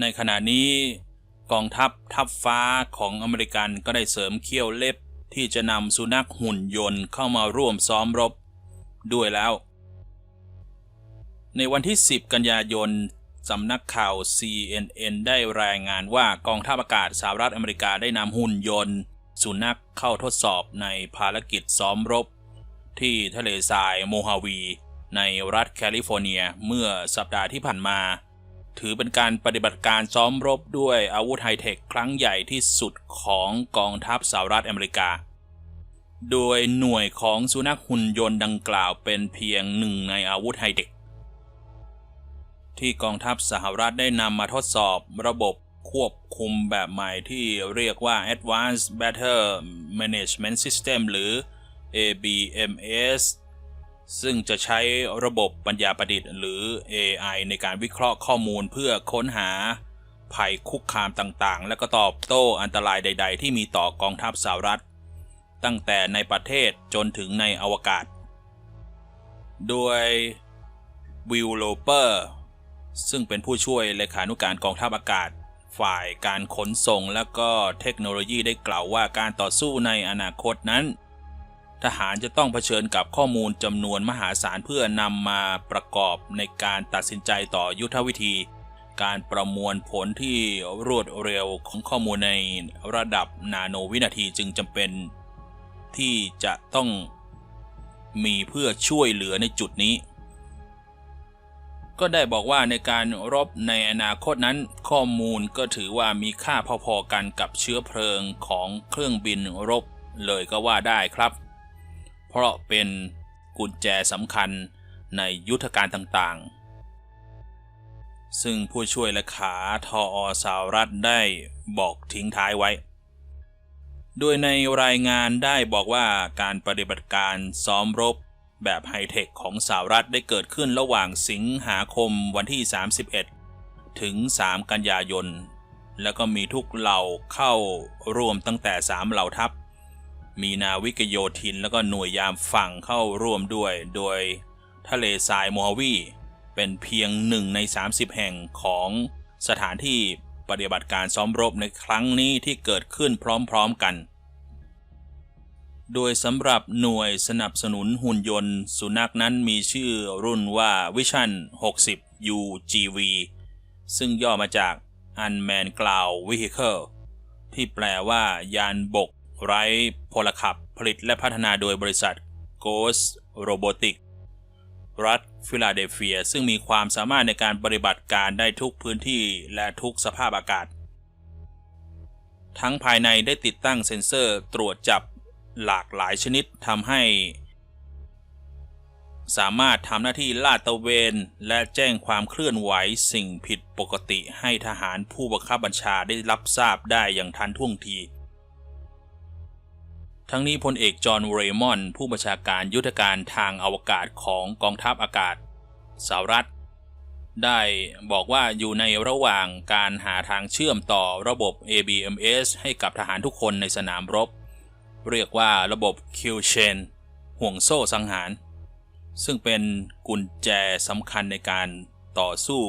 ในขณะนี้กองทัพทัพฟ้าของอเมริกันก็ได้เสริมเขี้ยวเล็บที่จะนำสุนัขหุ่นยนต์เข้ามาร่วมซ้อมรบด้วยแล้ว ในวันที่ 10 กันยายนสำนักข่าว CNN ได้รายงานว่ากองทัพอากาศสหรัฐอเมริกาได้นำหุ่นยนต์ สุนัขเข้าทดสอบในภารกิจซ้อมรบ ที่ทะเลทรายโมฮาวี ในรัฐแคลิฟอร์เนียเมื่อสัปดาห์ที่ผ่านมา ถือเป็นการปฏิบัติการซ้อมรบด้วยอาวุธไฮเทคครั้งใหญ่ที่สุดของกองทัพสหรัฐอเมริกา โดยหน่วยของสุนัขหุ่นยนต์ดังกล่าวเป็นเพียงหนึ่งในอาวุธไฮเทคที่กองทัพสหรัฐได้นำมาทดสอบระบบควบคุมแบบใหม่ที่เรียกว่า Advanced Battle Management System หรือ ABMS ซึ่งจะใช้ระบบปัญญาประดิษฐ์ หรือ AI ในการวิเคราะห์ข้อมูลเพื่อค้นหา ภัยคุกคามต่างๆ และก็ตอบโต้อันตรายใด ๆ ที่มีต่อกองทัพสหรัฐ ตั้งแต่ในประเทศจนถึงในอวกาศ โดยวิลโลเปอร์ซึ่งเป็นผู้ช่วยเลขานุการกองทัพอากาศ ฝ่ายการขนส่งและก็เทคโนโลยีได้กล่าวว่าการต่อสู้ในอนาคตนั้น ทหารจะต้องเผชิญกับข้อมูลจำนวนมหาศาลเพื่อนำมาประกอบในการตัดสินใจต่อยุทธวิธี การประมวลผลที่รวดเร็วของข้อมูลในระดับนาโนวินาทีจึงจำเป็น ที่จะต้องมีเพื่อช่วยเหลือในจุดนี้ ก็ได้บอกว่าในการรบในอนาคตนั้นข้อมูลก็ถือว่ามีค่าพอๆกันกับเชื้อเพลิงของเครื่องบินรบเลยก็ว่าได้ครับ เพราะเป็นกุญแจสำคัญในยุทธการต่างๆ ซึ่งผู้ช่วยเลขาทออสหรัฐได้บอกทิ้งท้ายไว้ โดยในรายงานได้บอกว่าการปฏิบัติการซ้อมรบแบบไฮเทคของสหรัฐได้เกิดขึ้นระหว่างสิงหาคมวันที่ 31 ถึง 3 กันยายน แล้วก็มีทุกเหล่าเข้าร่วมตั้งแต่ 3 เหล่าทัพ มีนาวิกโยธินแล้วก็หน่วยยามฝั่งเข้าร่วมด้วย โดยทะเลทรายโมฮวีเป็นเพียงหนึ่งใน 30 แห่งของสถานที่ปฏิบัติการซ้อมรบในครั้งนี้ที่เกิดขึ้นพร้อมๆกัน โดยสำหรับหน่วยสนับสนุนหุ่นยนต์ สุนัขนั้นมีชื่อรุ่นว่า Vision 60 UGV ซึ่งย่อมาจาก Unmanned Ground Vehicle ที่แปลว่ายานบก ไร้พลขับผลิตและพัฒนาโดยบริษัท Ghost Robotics รัฐฟิลาเดลเฟีย ซึ่งมีความสามารถในการปฏิบัติการได้ทุกพื้นที่และทุกสภาพอากาศ ทั้งภายในได้ติดตั้งเซ็นเซอร์ตรวจจับหลากหลายชนิดทำให้ สามารถทำหน้าที่ลาดตระเวนและแจ้งความเคลื่อนไหวสิ่งผิดปกติให้ทหารผู้บังคับบัญชาได้รับทราบได้อย่างทันท่วงที ทั้งนี้พลเอกจอห์นเรมอนด์ผู้บัญชาการยุทธการทางอวกาศของกองทัพอากาศสหรัฐ ได้บอกว่าอยู่ในระหว่างการหาทางเชื่อมต่อระบบ ABMS ให้กับทหารทุกคนในสนามรบ เรียกว่าระบบ Q Chain ห่วงโซ่สังหาร ซึ่งเป็นกุญแจสำคัญในการต่อสู้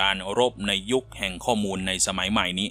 การรบในยุคแห่งข้อมูลในสมัยใหม่นี้